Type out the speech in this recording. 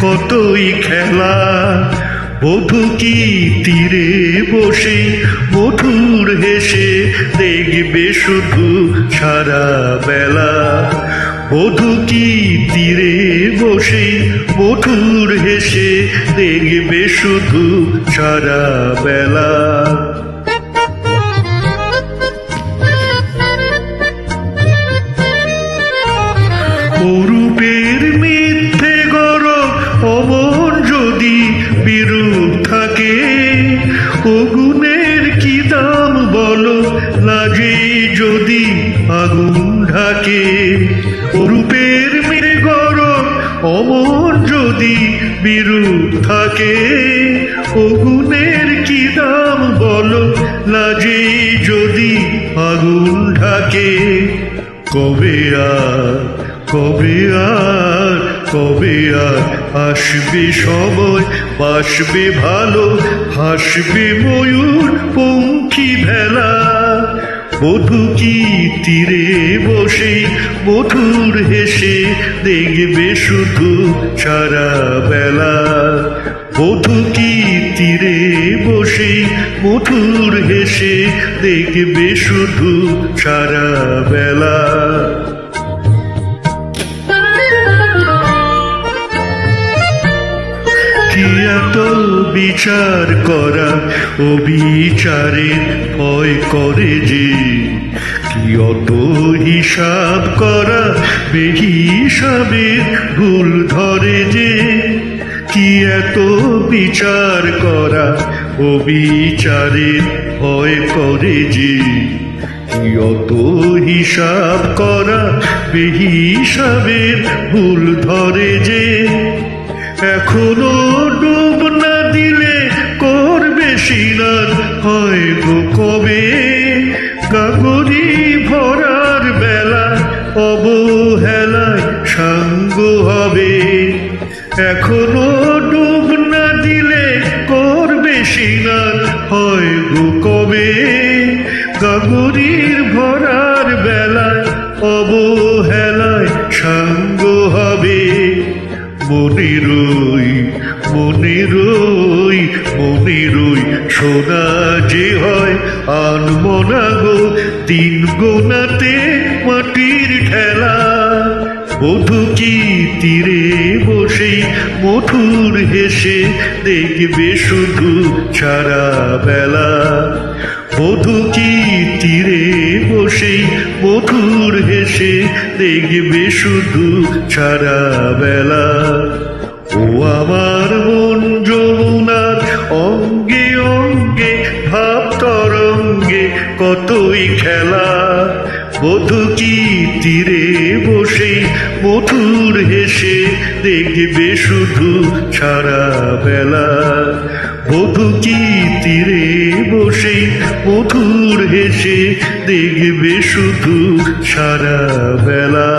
কতই খেলা? বধু কি তীরে বসে? মধুর হেসে দেখবে শুধু সারা বেলা। বধু কি তীরে বসে? মধুর হেসে দেখবে শুধু সারা বেলা। বিরূপ থাকে। অগুনের কি দাম বলো? লাগে যদি আগুন ঢাকে। অরূপের মেরে গরম অমন যদি বিরূপ থাকে। অগুনের কি দাম বলো? লাগে যদি আগুন ঢাকে। কবে আর কবে আর কবে আর আসবে সময়, বাসবে ভালো, হাসবে ময়ূর, পঙ্খী ভেলা। বধু কি তীরে বসে, মধুর হেসে দেখবে শুধু সারা বেলা বধু কি তীরে বসে, মধুর হেসে দেখবে শুধু সারা বেলা কি বিচার করা ও বিচারের ভয় করে যে। কি অত হিসাব করা বেহিসাবের ভুল ধরে যে। কি এত বিচার করা ও বিচারের ভয় করে যে। কি অত হিসাব করা বেহিসাবের ভুল ধরে যে। এখনও সিনার হয় গো কবে গাগরি ভরার বেলা অবহেলায় সাঙ্গ হবে। এখনও ডুব না দিলে করবে সিনার হয় গো কবে গাগরির ভরার বেলায় অবহেলায় সাঙ্গ হবে। মনে রই, মনে রই মনে রই, সোনা যে হয় আনমনা গো, তিন গোনাতে মাটির ঠেলা। বধু কি তীরে বসে মধুর হেসে দেখবে শুধু সারা বেলা? বধু কি তীরে বসে মধুর হেসে দেখবে শুধু সারা বেলা? খেলা, বধু কি তীরে বসে, মধুর হেসে দেখবে শুধু সারা বেলা। বধু কি তীরে বসে, মধুর হেসে দেখবে শুধু সারা বেলা।